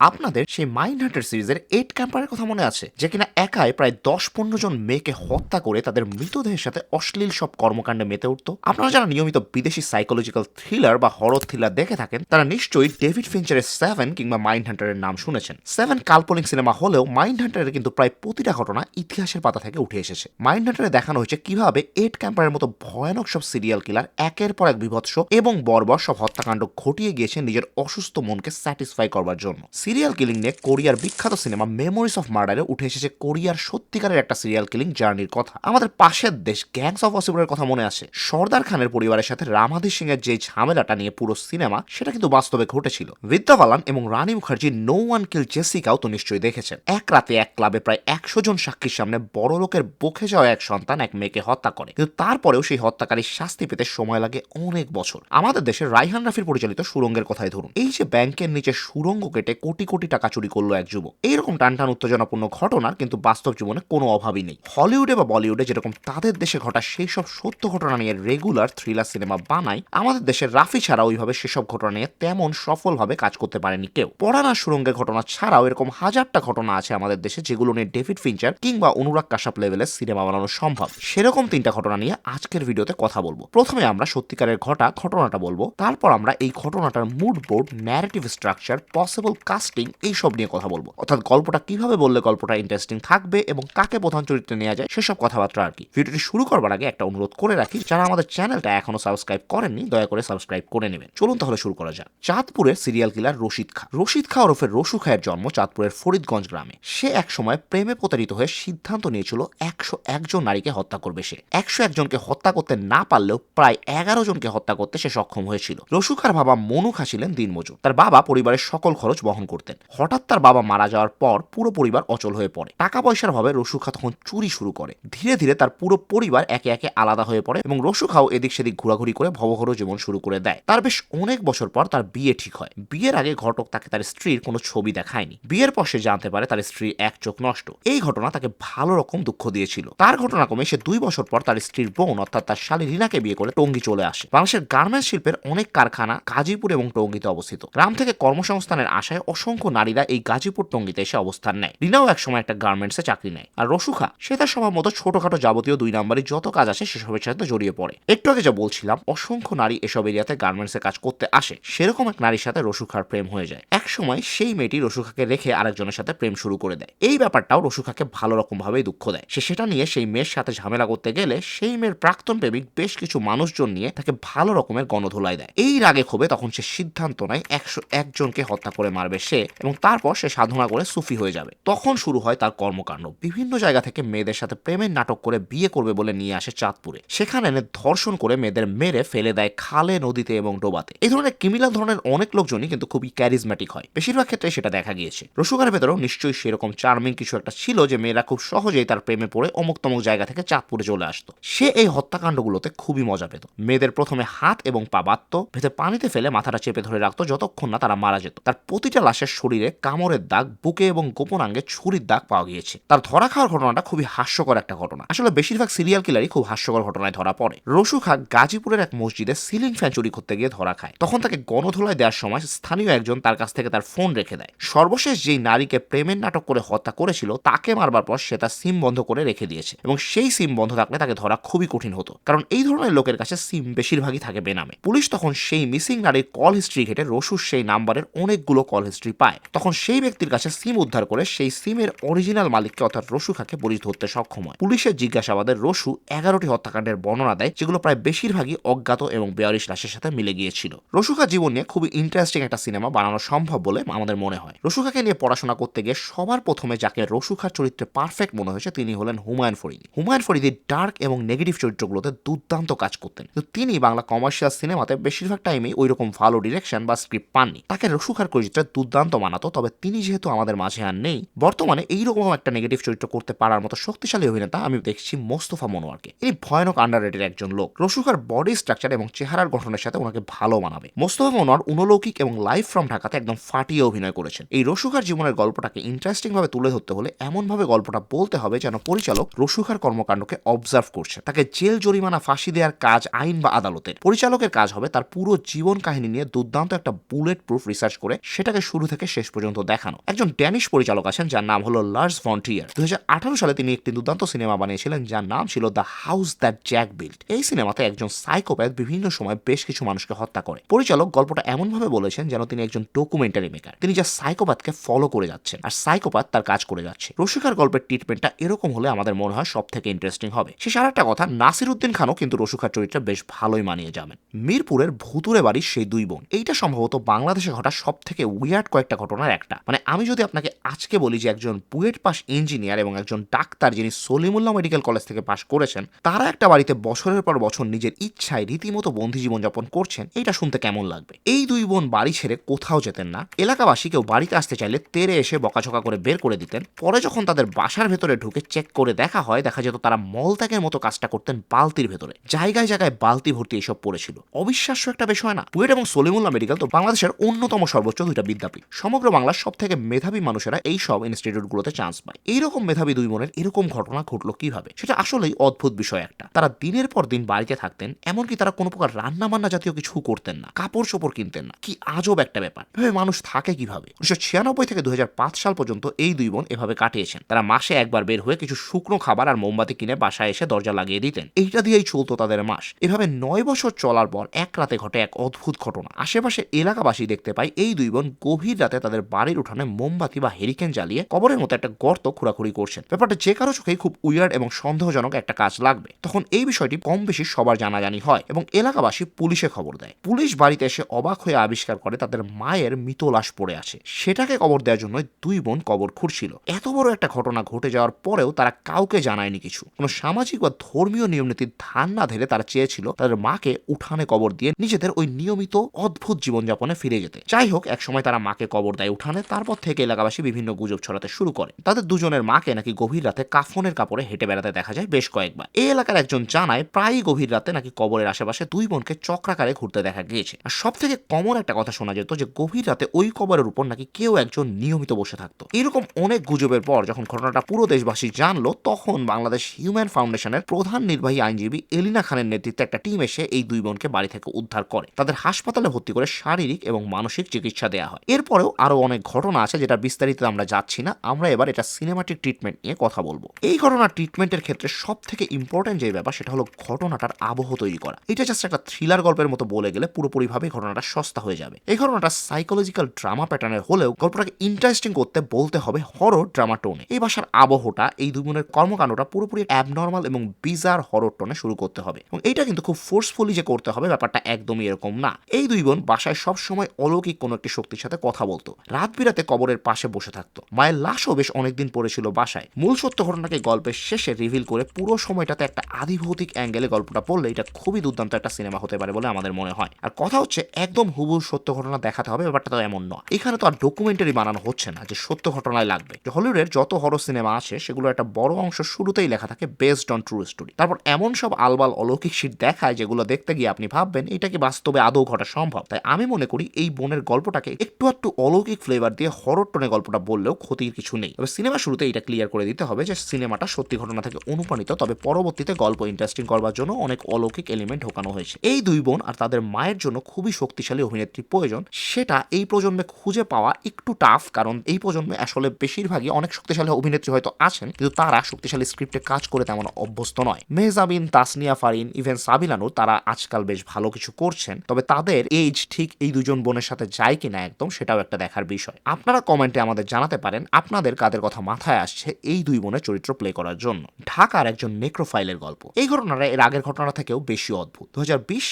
আপনাদের সেই mind Hunter সিরিজের এইট ক্যাম্পারের কথা মনে আছে, যে কিনা একাই প্রায় দশ পনেরো জন মেয়েকে হত্যা করে তাদের মৃতদেহের সাথে অশ্লীল সব কর্মকাণ্ডে মেতে উঠতো। আপনারা যারা নিয়মিত বিদেশি সাইকোলজিক্যাল থ্রিলার বা হরর থ্রিলার দেখে থাকেন, তারা নিশ্চয়ই ডেভিড ফিঞ্চারের সেভেন কিংবা মাইন্ড হান্টারের নাম শুনেছেন। সেভেন কাল্পনিক সিনেমা হলেও মাইন্ড হান্টারের কিন্তু প্রায় প্রতিটা ঘটনা ইতিহাসের পাতা থেকে উঠে এসেছে। মাইন্ড হান্টারে দেখানো হয়েছে কীভাবে এইট ক্যাম্পারের মতো ভয়ানক সব সিরিয়াল কিলার একের পর এক বিভৎস এবং বর্বর সব হত্যাকাণ্ড ঘটিয়ে গিয়েছে নিজের অসুস্থ মনকে স্যাটিসফাই করবার জন্য। সিরিয়াল কিলিং নিয়ে কোরিয়ার বিখ্যাত সিনেমা মেমোরিজ অফ মার্ডারে উঠে এসেছে কোরিয়ার সত্যিকারের একটা সিরিয়াল কিলিং জার্নির কথা। আমাদের পাশের দেশ গ্যাংস অফ ওয়াসিপুরের কথা মনে আছে সর্দার খানের পরিবারের সাথে রামাধি সিং এর যে ঝামেলাটা নিয়ে পুরো সিনেমা, সেটা কিন্তু বাস্তবে ঘটেছিল। বিদ্যা বালান এবং Rani Mukherjee no one kill জেসিকাও তো নিশ্চয়ই দেখেছেন। এক রাতে এক ক্লাবে প্রায় একশো জন সাক্ষীর সামনে বড় লোকের বকে যাওয়া এক সন্তান এক মেয়েকে হত্যা করে। কিন্তু তারপরেও সেই হত্যাকারীর শাস্তি পেতে সময় লাগে অনেক বছর। আমাদের দেশে রাইহান রাফির পরিচালিত সুরঙ্গের কথাই ধরুন। এই যে ব্যাংকের নিচে সুরঙ্গ কেটে কোটি কোটি টাকা চুরি করল এক যুবক। এইরকম টানটান উত্তেজনাপূর্ণ ঘটনার কিন্তু বাস্তব জীবনে কোনো অভাবই নেই। হলিউডে বা বলিউডে যেরকম তাদের দেশে ঘটা সেই সব সত্য ঘটনা নিয়ে রেগুলার থ্রিলার সিনেমা বানায়, আমাদের দেশের রাফি ছাড়া ওইভাবে সেসব ঘটনা নিয়ে তেমন সফলভাবে কাজ করতে পারেনি কেউ। পড়ানা সুরঙ্গের ঘটনা ছাড়াও এরকম হাজারটা ঘটনা আছে আমাদের দেশে যেগুলো নিয়ে ডেভিড ফিঞ্চার কিংবা অনুরাগ কাশ্যাপ লেভেলের সিনেমা বানানো সম্ভব। সেরকম তিনটা ঘটনা নিয়ে আজকের ভিডিওতে কথা বলব। প্রথমে আমরা সত্যিকারের ঘটা ঘটনাটা বলব। তারপর আমরা এই ঘটনাটার mood board narrative structure possible casting এইসব নিয়ে কথা বলব। অর্থাৎ গল্পটা কীভাবে বললে গল্পটা ইন্টারেস্টিং থাকবে এবং কাকে প্রধান চরিত্রে নেওয়া যায়, সেসব কথাবার্তা আর কি। ভিডিওটি শুরু করবার আগে একটা অনুরোধ করে রাখি, যারা আমাদের চ্যানেলটা এখনও সাবস্ক্রাইব করেননি, দয়া করে সাবস্ক্রাইব করে নেবেন। চলুন তাহলে শুরু করা যাক। চাঁদপুরের সিরিয়াল কিলার রশিদ খা। রশিদ খা ওরফে রসু খায়ের জন্ম চাঁদপুরের ফরিদগঞ্জ গ্রামে। সে এক সময় প্রেমে প্রতারিত হয়ে সিদ্ধান্ত নিয়েছিল একশো একজন নারীকে হত্যা করবে সে। একশো একজনকে হত্যা করতে না পারলেও প্রায় এগারো জনকে হত্যা করতে সে সক্ষম হয়েছিল। রসুখার বাবা মনু খা ছিলেন দিনমজুর। তার বাবা পরিবারের সকল খরচ বহন করতেন। হঠাৎ তার বাবা মারা যাওয়ার পর পুরো পরিবার অচল হয়ে পড়ে। টাকা পয়সার অভাবে রসুখা তখন চুরি শুরু করে। ধীরে ধীরে তার পুরো পরিবার একে একে আলাদা হয়ে পড়ে এবং রসুখাও এদিক সেদিক ঘোরাঘুরি করে ভবঘর জীবন শুরু করে দেয়। তার বেশ অনেক বছর পর তার বিয়ে ঠিক হয়। বিয়ের আগে ঘটক তাকে তার স্ত্রীর কোনো ছবি দেখায়নি। বিয়ের পর সে জানতে পারে তার স্ত্রীর এক চোখ নষ্ট। এই ঘটনা তাকে ভালো রকম দুঃখ দিয়েছিল। তার ঘটনা কমে সে দুই বছর পর তার স্ত্রীর বোন অর্থাৎ তার শালী রিনাকে বিয়ে করে টঙ্গি চলে আসে। বাংলাদেশের গার্মেন্টস শিল্পের অনেক কারখানা গাজীপুর এবং টঙ্গিতে অবস্থিত। গ্রাম থেকে কর্মসংস্থানের আশায় অসংখ্য নারীরা এই গাজীপুর টঙ্গিতে এসে অবস্থান নেয়। রিনাও একসময় একটা গার্মেন্টসে চাকরি নেয়। আর রসুখা, সে তার স্বভাব মতো ছোটখাটো যাবতীয় দুই নাম্বারই যত কাজ আছে সেসবের সাথে জড়িয়ে পড়ে। একটু আগে যা বলছিলাম, অসংখ্য নারী এসব এরিয়াতে গার্মেন্টসে কাজ করতে আসে। সেরকম এক নারীর সাথে রসুখার প্রেম হয়ে যায়। এক সময় সেই মেয়েটি রসুখাকে রেখে আরেকজনের সাথে প্রেম শুরু করে দেয়। এই ব্যাপারটাও রসুখাকে ভালো রকম ভাবেই দুঃখ দেয়। সে সেটা নিয়ে সেই মেয়ের সাথে ঝামেলা করতে গেলে সেই মেয়ের প্রাক্তন প্রেমিক বেশ কিছু মানুষজন নিয়ে তাকে ভালো রকমের গণধোলাই দেয়। এই রাগে ক্ষোভে তখন সে সিদ্ধান্ত নেয়, একশো একজনকে হত্যা করে মারবে সে। এবং তারপর সে সাধনা করে সুফি হয়ে যাবে। তখন শুরু হয় তার কর্মকাণ্ড। বিভিন্ন জায়গা থেকে মেয়েদের সাথে প্রেমের নাটক করে বিয়ে করবে বলে নিয়ে আসে চাঁদপুরে। সেখানে এনে ধর্ষণ করে মেয়েদের মেরে ফেলে দেয় খালে, নদীতে এবং ডোবাতে। এই ধরনের কিমিলা ধরনের অনেক লোকজনই কিন্তু খুবই ক্যারিজম্যাটিক হয়। বেশিরভাগ ক্ষেত্রে সেটা দেখা গিয়েছে। রসুকার ভেতরেও নিশ্চয়ই সেরকম চার্মিং কিছু একটা ছিল যে মেয়েরা খুব সহজেই তার প্রেমে পড়ে অমুক তমুক জায়গা থেকে চাঁদপুরে চলে আসতো। সে এই হত্যাকাণ্ডগুলোতে খুবই মজা পেত। মেয়েদের প্রথমে হাত এবং পা বাঁধত, ভেতরে পানিতে ফেলে মাথাটা চেপে ধরে রাখতো যতক্ষণ না তারা মারা যেত। তার প্রতিটা লাশের শরীরে কামড়ের দাগ, বুকে এবং গোপনাঙ্গে ছুরির দাগ পাওয়া গিয়েছে। তার ধরা খাওয়ার ঘটনাটা খুবই হাস্যকর একটা ঘটনা। আসলে বেশিরভাগ সিরিয়াল কিলারই খুব হাস্যকর ঘটনায় ধরা পড়ে। রসু খা গাজীপুরের এক মসজিদে সিলিং ফ্যান চুরি করতে গিয়ে ধরা খায়। তখন তাকে গণধোলায় দেওয়ার সময় স্থানীয় একজন তার কাছ থেকে তার ফোন রেখে দেয়। সর্বশেষ যেই নারীকে প্রেমের নাটক করে হত্যা করেছিল, তাকে মারবার পর সে তার সিম বন্ধ করে রেখে দিয়েছে এবং সেই সিম বন্ধ থাকলে তাকে ধরা খুবই কঠিন হতো। কারণ এই ধরনের লোকের কাছে সিম বেশিরভাগই থাকে বেনামে। পুলিশ তখন সেই মিসিং নারীর কল হিস্ট্রি ঘেটে রসুর সেই নাম্বারের অনেকগুলো কল হিস্ট্রি পায়। তখন সেই ব্যক্তির কাছে সিম উদ্ধার করে সেই সিমের অরিজিনাল মালিককে অর্থাৎ রসু খাকে পুলিশ ধরতে সক্ষম হয়। পুলিশের জিজ্ঞাসাবাদে রসু এগারোটি হত্যাকাণ্ডের বর্ণনা দেয়, যেগুলো প্রায় বেশিরভাগই অজ্ঞাত এবং বেয়ারিশ লাশের সাথে মিলে গিয়েছিল। রসুখা জীবন নিয়ে খুবই ইন্টারেস্টিং একটা সিনেমা বানানো সম্ভব বলে আমাদের মনে হয়। রসুখাকে নিয়ে পড়াশোনা করতে গিয়ে সবার প্রথমে যাকে রসুখার চরিত্রে পারফেক্ট মনে হয়েছে তিনি হলেন হুমায়ুন ফরিদি। হুমায়ুন ফরিদি ডার্ক এবং নেগেটিভ চরিত্রগুলোতে দুর্দান্ত কাজ করতেন। কিন্তু তিনি বাংলা কমার্শিয়াল সিনেমাতে বেশিরভাগ টাইমেই ওই রকম ভালো ডিরেকশন বা স্ক্রিপ্ট পাননি। তাকে রসুখার চরিত্রে দুর্দান্ত মানাতো, তবে তিনি যেহেতু আমাদের মাঝে আর নেই, বর্তমানে এইরকম একটা নেগেটিভ চরিত্র করতে পারার মতো শক্তিশালী অভিনেতা আমি দেখছি মোস্তফা মনোয়ারকে। ইনি ভয়ানক আন্ডার একজন লোক। রসুখার বডি স্ট্রাকচার এবং চেহারার গঠনের সাথে ওনাকে ভালো মানাবে। মোস্তফা মনোয়ার উনলৌকিক এবং লাইভ ফ্রম ঢাকাতে একদম ফাটিয়ে অভিনয় করেছেন। এই রসুখার জীবনের গল্পটাকে ইন্টারেস্টিং ভাবে তুলে ধরতে হলে এমনভাবে গল্পটা বলতে হবে যেন পরিচালক রসুখার কর্মকাণ্ডকে অবজার্ভ করছে। তাকে জেল, জরিমানা, ফাঁসি দেওয়ার কাজ আইন বা আদালতের। পরিচালকের কাজ হবে তার পুরো জীবন কাহিনী নিয়ে দুর্দান্ত একটা বুলেট প্রুফ রিসার্চ করে সেটাকে শুরু থেকে শেষ পর্যন্ত দেখানো। একজন ড্যানিশ পরিচালক আছেন যার নাম হলো লার্স ভন্টিয়ার দু সালে তিনি একটি দুর্দান্ত সিনেমা বানিয়েছিলেন যার নাম ছিল the house that Jack build এই সিনেমাতে একজন সাইকোপ্যাথ বিভিন্ন সময় বেশ কিছু মানুষকে হত্যা করে। পরিচালক গল্পটা এমনভাবে বলেছেন যেন তিনি একজন ডকুমেন্টারি মেকার। তিনি যা সাইকোপ্যাথকে ফলো করে যাচ্ছেন আর সাইকোপ্যাথ তার কাজ করে যাচ্ছে। রসিকার গল্পের ট্রিটমেন্টটা এরকম হলে আমাদের মনে হয় সব থেকে ইন্টারেস্টিং হবে। সে আর একটা কথা নাসির উদ্দিন খানও কিন্তু রসুখার চরিত্রে বেশ ভালোই মানিয়ে যাবেন। মিরপুরের ভুতুরে বাড়ির সেই দুই বোন। এইটা সম্ভবত বাংলাদেশে ঘটা সব থেকে উইয়ার্ড কয়েকটা ঘটনার একটা। মানে আমি যদি আপনাকে আজকে বলি যে একজন বুয়েট পাস ইঞ্জিনিয়ার এবং একজন ডাক্তার যিনি সলিমুল্লাহ মেডিকেল কলেজ থেকে পাশ করেছেন, তারা একটা বাড়িতে বছরের পর বছর নিজের ইচ্ছায় রীতিমতো বন্দি জীবনযাপন করছেন, এটা শুনতে কেমন লাগবে? এই দুই বোন বাড়ি ছেড়ে কোথাও যেতেন না। এলাকাবাসী কেউ বাড়িতে আসতে চাইলে তেরে এসে বকাঝকা করে বের করে দিতেন। পরে যখন তাদের বাসার ভেতরে ঢুকে চেক করে দেখা হয়, দেখা যেত তারা মলত্যাগের মতো কাজটা করতেন বালতির ভেতরে। জায়গায় জায়গায় বালতি ভর্তি এসব পড়েছিল। অবিশ্বাস্য একটা বিষয় না। বুয়েট এবং সলিমুল্লাহ মেডিকেল তো বাংলাদেশের অন্যতম সর্বোচ্চ দুইটা বিদ্যাপীঠ। সমগ্র বাংলার সব থেকে মেধাবী মানুষেরা এই সব ইনস্টিটিউটগুলোতে চান্স পায়। এইরকম মেধাবী দুই বোনের এরকম ঘটনা ঘটলো কীভাবে? সেটা আসলেই অদ্ভুত বিষয় একটা। তারা দিনের পর দিন বাড়িতে থাকতেন, এমনকি তারা কোনো প্রকার রান্না বান্না জাতীয় কিছু করতেন না কাপড় চোপড় কিনতেন না। কি আজব একটা ব্যাপার। এভাবে মানুষ থাকে কীভাবে? উনিশশো ছিয়ানব্বই থেকে দুই হাজার পাঁচ সাল পর্যন্ত এই দুই বোন এভাবে কাটিয়েছেন। তারা মাসে একবার বের হয়ে কিছু শুকনো খাবার আর মোমবাতি কিনে বাসায় এসে দরজা লাগিয়ে দিতেন। এইটা দিয়েই চলতো তাদের মাস। এভাবে নয় বছর চলার পর এক রাতে ঘটে এক অদ্ভুত ঘটনা। আশেপাশে এলাকাবাসী দেখতে পায় এই দুই বোন গভীর রাতে তাদের বাড়ির উঠানে মোমবাতি বা হেরিকেন জ্বালিয়ে কবরের মতো একটা গর্ত খোঁড়াখুড়ি করছেন। ব্যাপারটা যে কারও চোখেই খুব উইয়ার্ড এবং সন্দেহজনক একটা কাজ লাগবে। তখন এই বিষয়টি কম বেশি সবার জানাজানি হয় এবং এলাকাবাসী পুলিশে খবর দেয়। পুলিশ বাড়িতে এসে অবাক হয়ে আবিষ্কার করে তাদের মায়ের মৃত লাশ পড়ে আছে। সেটাকে কবর দেওয়ার জন্য দুই বোন কবর খুঁড়ছিল। এত বড় একটা ঘটনা ঘটে যাওয়ার পরেও তারা কাউকে জানায়নি কিছু। কোনো সামাজিক বা ধর্মীয় নিয়ম নীতির ধান না ধরে তারা চেয়েছিল তাদের মাকে উঠানে কবর দিয়ে নিজেদের ওই নিয়মিত অদ্ভুত জীবনযাপনে ফিরে যেতে। যাই হোক, একসময় তারা মাকে কবর দেয় উঠানে, তারপর থেকে এলাকাবাসী বিভিন্ন গুজব ছড়াতে শুরু করে। তাদের দুজনের মাকে নাকি গভীর রাতে কাফনের কাপড়ে হেঁটে বেড়াতে দেখা যায় বেশ কয়েকবার। এই এলাকার একজন জানায়, প্রায়ই গভীর রাতে নাকি কবরের আশেপাশে দুই বোনকে চক্রাকারে ঘুরতে দেখা গিয়েছে। আর সব থেকে কমন একটা কথা শোনা যেত যে, গভীর রাতে ওই কবরের উপর নাকি কেউ একজন নিয়মিত বসে থাকতো। এরকম অনেক গুজবের পর যখন ঘটনাটা পুরো দেশবাসী জানলো, তখন বাংলাদেশ হিউম্যান ফাউন্ডেশনের প্রধান নির্বাহী আইনজীবী এলিনা খানের নেতৃত্বে একটা টিম এসে এই দুই বোনকে বাড়ি থেকে উদ্ধার করে। তাদের হাসপাতালে ভর্তি করে শারীরিক এবং মানসিক চিকিৎসা দেওয়া হয়। এরপরেও আরও অনেক ঘটনা আছে যেটা বিস্তারিত আমরা যাচ্ছি না। আমরা এবার এটা সিনেমাটিক ট্রিটমেন্ট নিয়ে কথা বলব। এই ঘটনার ট্রিটমেন্টের ক্ষেত্রে সব থেকে ইম্পর্টেন্ট যে ব্যাপার সেটা হলো ঘটনাটার আবহ তৈরি করা। এটা জাস্ট একটা থ্রিলার গল্পের মতো বলে গেলে পুরোপুরিভাবে ঘটনাটা সস্তা হয়ে যাবে। এই ঘটনাটা সাইকোলজিক্যাল ড্রামা প্যাটার্নের হলেও গল্পটাকে ইন্টারেস্টিং করতে বলতে হবে হরর ড্রামা টোনে এই ভাষার আবহটা, এই দুই বোনের কর্মকাণ্ডটা পুরোপুরি অ্যাবনর্মাল এবং বিজার হরর টোনে শুরু করতে হবে। এবং এটা কিন্তু খুব ফোর্সফুলি যে করতে হবে ব্যাপারটা একদমই এরকম না। এই দুই বোন বাসায় সবসময় অলৌকিক কোনো একটি শক্তির সাথে কথা বলতো। রাত বিরাতে কবরের পাশে বসে থাকতো। মায়ের লাশও বেশ অনেকদিন পড়েছিল বাসায়। মূল সত্য ঘটনাকে গল্পের শেষে রিভিল করে পুরো সময়টাতে একটা আদিভৌতিক অ্যাঙ্গেলে গল্পটা পড়লে এটা খুবই দুর্দান্ত একটা সিনেমা হতে পারে বলে আমাদের মনে হয়। আর কথা হচ্ছে, একদম হুবু সত্য ঘটনা দেখাতে হবে, ব্যাপারটা তো এমন নয়। এখানে তো আর ডকুমেন্টারি বানানো হচ্ছে না যে সত্য ঘটনায় লাগবে। হলিউডের যত হরর সিনেমা আছে সেগুলো একটা বড় অংশ শুরুতেই লেখা থাকে বেসড অন ট্রু স্টোরি তারপর এমন সব আলবাল অলৌকিক শীট দেখায় যেগুলো দেখতে গিয়ে আপনি ভাববেন, এটা কি বাস্তবে আদৌ ঘটা সম্ভব? তাই আমি মনে করি এই বোনের গল্পটাকে একটু একটু অলৌকিক ফ্লেভার দিয়ে হরর টোনে গল্পটা বললেও ক্ষতির কিছু নেই। তবে সিনেমা শুরুতে এটা ক্লিয়ার করে দিতে হবে যে সিনেমাটা সত্যি ঘটনা থেকে অনুপ্রাণিত, তবে পরবর্তীতে গল্প ইন্টারেস্টিং করবার জন্য অনেক অলৌকিক এলিমেন্ট ঢোকানো হয়েছে। এই দুই বোন আর তাদের মায়ের জন্য খুবই শক্তিশালী অভিনেত্রী প্রয়োজন, সেটা এই প্রজন্মে খুঁজে পাওয়া একটু টাফ কারণ এই প্রজন্মে আসলে বেশিরভাগই অনেক শক্তিশালী অভিনেত্রী হয়তো আছেন, কিন্তু তারা শক্তিশালী স্ক্রিপ্টে কাজ করে তেমন অভ্যস্ত নয়। মেহজাবিন, তাসনিয়া ফারিন, ইভেন সাবিলানু তারা আজকাল বেশ ভালো কিছু করছেন, তবে তাদের এজ ঠিক এই দুজন বোনের সাথে যায় কিনা একদম সেটাও একটা দেখার বিষয়। আপনারা কমেন্টে আমাদের জানাতে পারেন আপনাদের কাদের কথা মাথায় আসছে এই দুই বোনের চরিত্র প্লে করার জন্য। ঢাকার একজন নেক্রোফাইলের গল্প। এই ঘটনাটা এর আগের ঘটনা থেকেও বেশি অদ্ভুত। দু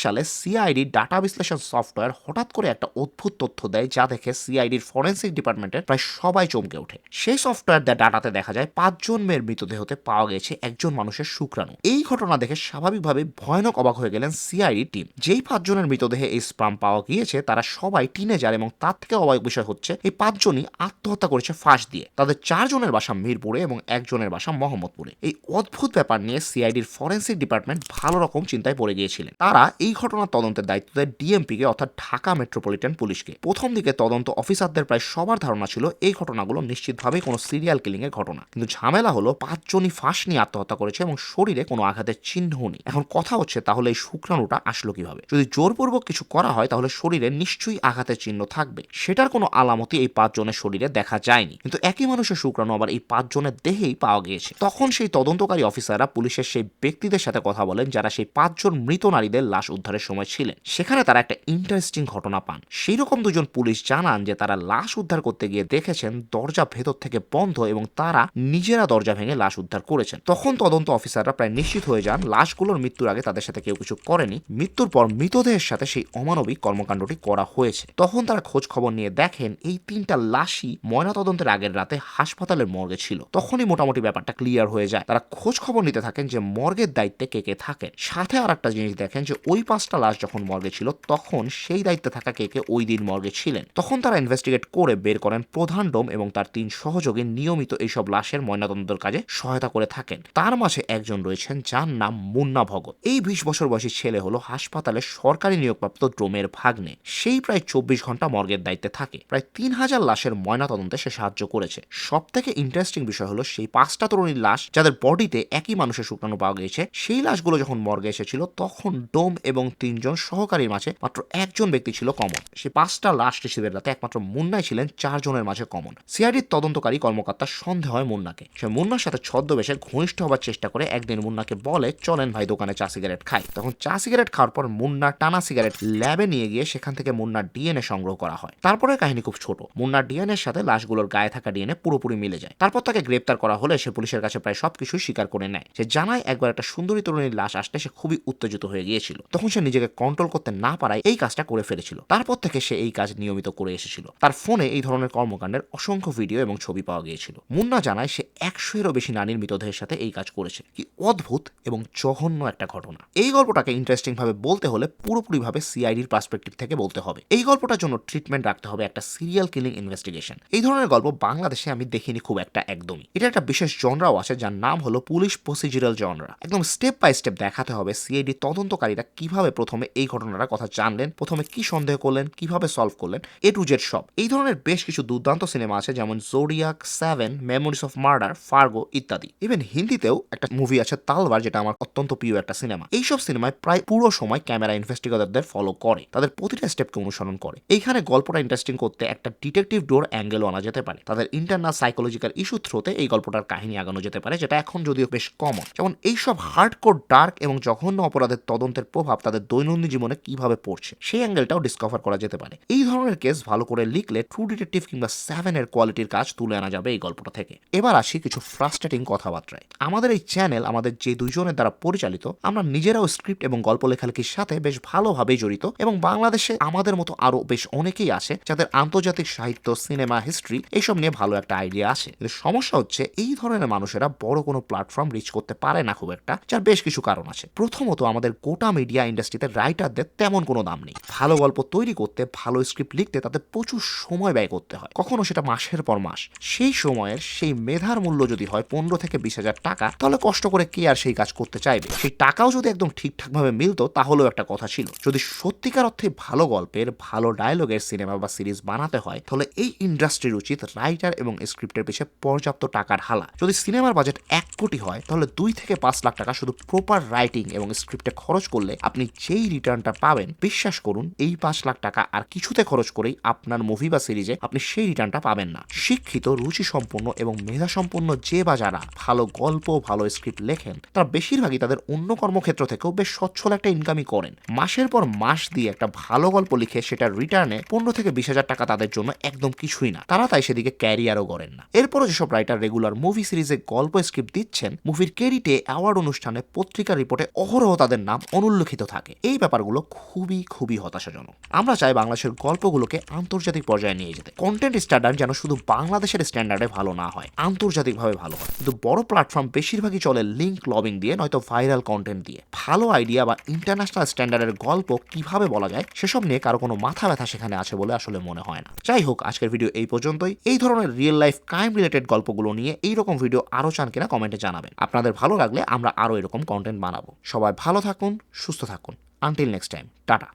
সালে সিআইডি ডাটা বিশ্লেষণ সফটওয়্যার হঠাৎ করে একটা অদ্ভুত তথ্য দেয় যা দেখে সিআইডির ফরেন্সিক ডিপার্টমেন্টের প্রায় সবাই চমকে ওঠে। সেই সফটওয়্যার দেওয়া ডাটাতে দেখা যায় পাঁচজন মেয়ের মৃতদেহতে পাওয়া গেছে একজন মানুষের শুক্রাণু। এই ঘটনা দেখে স্বাভাবিকভাবে ভয়ানক অবাক হয়ে গেলেন সিআইডি টিম যেই পাঁচজনের মৃতদেহে এই স্পাম পাওয়া গিয়েছে, তারা সবাই টিনে টিনেজার এবং তার থেকে অবাক বিষয় হচ্ছে, এই পাঁচজনই আত্মহত্যা করেছে ফাঁস দিয়ে। তাদের চারজনের বাসা মিরপুরে এবং একজনের বাসা মোহাম্মদপুরে। এই অদ্ভুত ব্যাপার নিয়ে সিআইডির ফরেন্সিক ডিপার্টমেন্ট ভালো রকম চিন্তায় পড়ে গিয়েছিলেন। তারা এই ঘটনার তদন্তের দায়িত্ব দেয় ডিএমপিকে, অর্থাৎ ঢাকা মেট্রোপলিটন পুলিশকে। প্রথম দিকে তদন্ত অফিসারদের প্রায় সবার ধারণা ছিল, এই ঘটনাগুলো নিশ্চিতভাবেই কোনো সিরিয়াল কিলিং এর ঘটনা। কিন্তু ঝামেলা হলো, পাঁচজনই ফাঁস নিয়ে আত্মহত্যা করেছে এবং শরীরে কোনো আঘাতের চিহ্নও নেই। এখন কথা হচ্ছে, তাহলে এই শুক্রাণুটা আসলো কীভাবে? যদি জোরপূর্বক কিছু করা হয়, তাহলে শরীরে নিশ্চয়ই আঘাতের চিহ্ন থাকবে। সেটা সেটার কোনো আলামতি এই পাঁচজনের শরীরে দেখা যায়নি। কিন্তু একই মানুষের শুক্রাণু আবার এই পাঁচজনের দেহেই পাওয়া গিয়েছে। তখন সেই তদন্তকারী অফিসাররা পুলিশের সেই ব্যক্তিদের সাথে কথা বলেন যারা সেই পাঁচজন মৃত নারীদের লাশ উদ্ধারের সময় ছিলেন। সেখানে তারা একটা ইন্টারেস্টিং ঘটনা পান। সেই রকম দুজন পুলিশ জানান যে তারা লাশ উদ্ধার করতে গিয়ে দেখেছেন দরজা ভেতর থেকে বন্ধ এবং তারা নিজেরা দরজা ভেঙে লাশ উদ্ধার করেছেন। তখন তদন্ত অফিসাররা প্রায় নিশ্চিত হয়ে যান লাশগুলোর মৃত্যুর আগে তাদের সাথে কেউ কিছু করেনি। মৃত্যুর পর মৃতদেহের সাথে সেই অমানবিক কর্মকাণ্ডটি করা হয়েছে। তখন তারা খোঁজ খবর নিয়ে দেখেন, এই তিনটা লাশই ময়নাতদন্তের আগের রাতে হাসপাতালের মর্গে ছিল। তখনই মোটামুটি ব্যাপারটা ক্লিয়ার হয়ে যায়। তারা খোঁজ খবর নিতে থাকেন যে মর্গের দায়িত্বে কে কে থাকেন। সাথে আর একটা জিনিস দেখেন যে ওই পাঁচটা লাশ যখন মর্গে ছিল, তখন সেই দায়িত্বে থাকা কে কে ওই দিন মর্গে ছিলেন। তখন তারা ইনভেস্টিগেট করে বের করেন প্রধান ডোম এবং তার তিন সহযোগী নিয়মিত এইসব লাশের ময়নাতদন্তের কাজে সহায়তা করে থাকেন। তার মাঝে একজন রয়েছেন যার নাম মুন্না ভগত। এই বিশ বছর বয়সী ছেলে হলো হাসপাতালের সরকারি নিয়োগপ্রাপ্ত ড্রোমের ভাগ্নে। সেই প্রায় চব্বিশ ঘণ্টা মর্গের দায়িত্বে থাকে। প্রায় তিন হাজার লাশের ময়নাতদন্তে সে সাহায্য করেছে। সব থেকে ইন্টারেস্টিং বিষয় হলো, সেই পাঁচটা তরুণীর লাশ যাদের বডিতে একই মানুষের শুক্রাণু পাওয়া গিয়েছে, সেই লাশগুলো যখন মর্গে এসেছিল, তখন ডোম এবং তিনজন সহকারীর মাঝে মাত্র একজন ব্যক্তি ছিল কমন সেই পাঁচটা লাশ রিসিভের রাতে একমাত্র মুন্নাই ছিলেন, চারজনের মাঝে কমন সিআইডির তদন্তকারী কর্মকর্তা সন্দেহ হয় মুন্নাকে। সে মুন্নার সাথে ছদ্মবেশে ঘনিষ্ঠ হবার চেষ্টা করে একদিন মুন্নাকে বলে, চলেন ভাই, দোকানে চা সিগারেট খাই। তখন চা সিগারেট খাওয়ার পর মুন্না টানা সিগারেট ল্যাবে নিয়ে গিয়ে সেখান থেকে মুন্নার ডিএনএ সংগ্রহ করা হয়। তারপরে কাহিনী খুব ছোট। মুন্নার ডিএনএর সাথে লাশগুলোর গায়ে থাকা ডিএনএ পুরোপুরি মিলে যায়। তারপর তাকে গ্রেপ্তার করা হলে সে পুলিশের কাছে প্রায় সবকিছুই স্বীকার করে নেয়। সে জানায় একবার একটা সুন্দরী তরুণীর লাশ আসলে সে খুবই উত্তেজিত হয়ে গিয়েছিল। তখন সে নিজেকে কন্ট্রোল করতে না পারায় এই কাজটা করে ফেলেছিল। তারপর থেকে সে এই কাজ নিয়মিত করে এসেছিল। তার ফোনে এই ধরনের কর্মকাণ্ডের অসংখ্য ভিডিও এবং ছবি পাওয়া গিয়েছিল। মুন্না জানায় সে একশো এরও বেশি নারীর মৃতদেহের সাথে এই কাজ করেছে। কি অদ্ভুত এবং জঘন্য একটা ঘটনা। এই গল্পটাকে ইন্টারেস্টিং ভাবে বলতে হলে পুরোপুরিভাবে সিআইডির পার্সপেক্টিভ থেকে বলতে হবে। এই গল্পটার জন্য ট্রিটমেন্ট রাখতে হবে একটা সিরিয়াল কিলিং ইনভেস্টিগেশন এই ধরনের গল্প বাংলাদেশে আমি দেখিনি খুব একটা একদমই। এটা একটা বিশেষ জনরাও আছে যার নাম হলো পুলিশ প্রসিজারাল জনরা একদম স্টেপ বাই স্টেপ দেখাতে হবে সিআইডি তদন্তকারীরা কীভাবে প্রথমে এই ঘটনাটার কথা জানলেন, প্রথমে কি সন্দেহ করলেন, কীভাবে সলভ করলেন, এ টু জেড সব। এই ধরনের বেশ কিছু দুর্দান্ত সিনেমা আছে যেমন Zodiac seven memories of murder Fargo ইত্যাদি। ইভেন হিন্দিতেও একটা মুভি আছে তালবার যেটা আমার অত্যন্ত প্রিয় একটা সিনেমা। এইসব সিনেমায় প্রায় পুরো সময় ক্যামেরা ইনভেস্টিগেটরদের ফলো করে। তাদের প্রতিটা স্টেপকে অনুসরণ করে। এইখানে গল্পটা করতে একটা ডিটেকটিভ ডোর অ্যাঙ্গেলও আনা যেতে পারে। তাদের ইন্টারনাল সাইকোলজিক্যাল ইস্যু থ্রোতে এই গল্পটার কাহিনী আগানো যেতে পারে, যেটা এখন যদিও বেশ কমন যেমন এইসব হার্ডকোর ডার্ক এবং জঘন্য অপরাধের তদন্তের প্রভাব তাদের দৈনন্দিন জীবনে কীভাবে পড়ছে, সেই অ্যাঙ্গেলটাও ডিসকভার করা যেতে পারে। এই ধরনের কেস ভালো করে লিখলে ট্রু ডিটেকটিভ কিংবা সেভেনের কোয়ালিটির কাজ তুলে আনা যাবে এই গল্পটা থেকে। এবার আসি কিছু ফ্রাস্ট্রেটিং কথাবার্তায়। আমাদের এই চ্যানেল আমাদের যে দুইজনের দ্বারা পরিচালিত, আমরা নিজেরাও স্ক্রিপ্ট এবং গল্প লেখালেখির সাথে বেশ ভালোভাবেই জড়িত এবং বাংলাদেশে আমাদের মতো আরও বেশ অনেকেই আছে যাদের আন্তর্জাতিক সাহিত্য, সিনেমা হিস্ট্রি এইসব নিয়ে ভালো একটা আইডিয়া আছে কিন্তু সমস্যা হচ্ছে, এই ধরনের মানুষেরা বড় কোনো প্ল্যাটফর্ম রিচ করতে পারে না খুব একটা, যার বেশ কিছু কারণ আছে। প্রথমত, আমাদের গোটা মিডিয়া ইন্ডাস্ট্রিতে রাইটারদের তেমন কোনো দাম নেই। ভালো গল্প তৈরি করতে, ভালো স্ক্রিপ্ট লিখতে তাদের প্রচুর সময় ব্যয় করতে হয়। কখনো সেটা মাসের পর মাস। সেই সময়ের সেই মেধার মূল্য যদি হয় পনেরো থেকে বিশ হাজার টাকা, তাহলে কষ্ট করে কে আর সেই কাজ করতে চাইবে? সেই টাকাও যদি একদম ঠিকঠাকভাবে মিলতো, তাহলেও একটা কথা ছিল। যদি সত্যিকার অর্থে ভালো গল্পের, ভালো ডায়লগের সিনেমা বা সিরিজ বানাতে হয়, তাহলে এই ইন্ডাস্ট্রির উচিত রাইটার এবং স্ক্রিপ্টের পিছিয়ে পর্যাপ্ত টাকার হালা। যদি সিনেমার বাজেট এক কোটি হয়, তাহলে দুই থেকে পাঁচ লাখ টাকা শুধু প্রপার রাইটিং এবং স্ক্রিপ্টে খরচ করলে আপনি যেই রিটার্নটা পাবেন, বিশ্বাস করুন, এই পাঁচ লাখ টাকা আর কিছুতে খরচ করেই আপনার মুভি বা সিরিজে আপনি সেই রিটার্নটা পাবেন না। শিক্ষিত রুচি সম্পন্ন এবং মেধা সম্পন্ন যে বা যারা ভালো গল্প, ভালো স্ক্রিপ্ট লেখেন, তারা বেশিরভাগই তাদের অন্য কর্মক্ষেত্র থেকেও বেশ সচ্ছল একটা ইনকামই করেন। মাসের পর মাস দিয়ে একটা ভালো গল্প লিখে সেটা রিটার্নে পনেরো থেকে বিশ হাজার টাকা তাদের জন্য একদম কিছুই না। তারা তাই সেদিকে ক্যারিয়ারও করেন না। এরপরও যেসব রাইটার রেগুলার মুভি সিরিজে গল্প স্ক্রিপ্ট দিচ্ছেন মুভির ক্রেডিটে অ্যাওয়ার্ড অনুষ্ঠানে পত্রিকার রিপোর্টে অহরহ তাদের নাম অনুল্লেখিত থাকে। এই ব্যাপারগুলো খুবই খুবই হতাশাজনক। আমরা চাই বাংলাদেশের গল্পগুলোকে আন্তর্জাতিক পর্যায়ে নিয়ে যেতে। কন্টেন্ট স্ট্যান্ডার্ড যেন শুধু বাংলাদেশের স্ট্যান্ডার্ডে ভালো না হয়, আন্তর্জাতিকভাবে ভালো হয়। কিন্তু বড় প্ল্যাটফর্ম বেশিরভাগই চলে লিঙ্ক লবিং দিয়ে, নয়তো ভাইরাল কন্টেন্ট দিয়ে। ভালো আইডিয়া বা ইন্টারন্যাশনাল স্ট্যান্ডার্ডের গল্প কীভাবে বলা যায়, সেসব নিয়ে কারও কোনো মাথা ব্যথা সেখানে আছে বলে আসলে মনে হয় না। যাই হোক আজকের ভিডিও এই পর্যন্তই। এই ধরনের রিয়েল লাইফ ক্রাইম রিলেটেড গল্পগুলো নিয়ে এইরকম ভিডিও আরও চান কিনা কমেন্টে জানাবেন। আপনাদের ভালো লাগলে আমরা আরও এরকম কন্টেন্ট বানাবো। সবাই ভালো থাকুন, সুস্থ থাকুন। Until next time tata.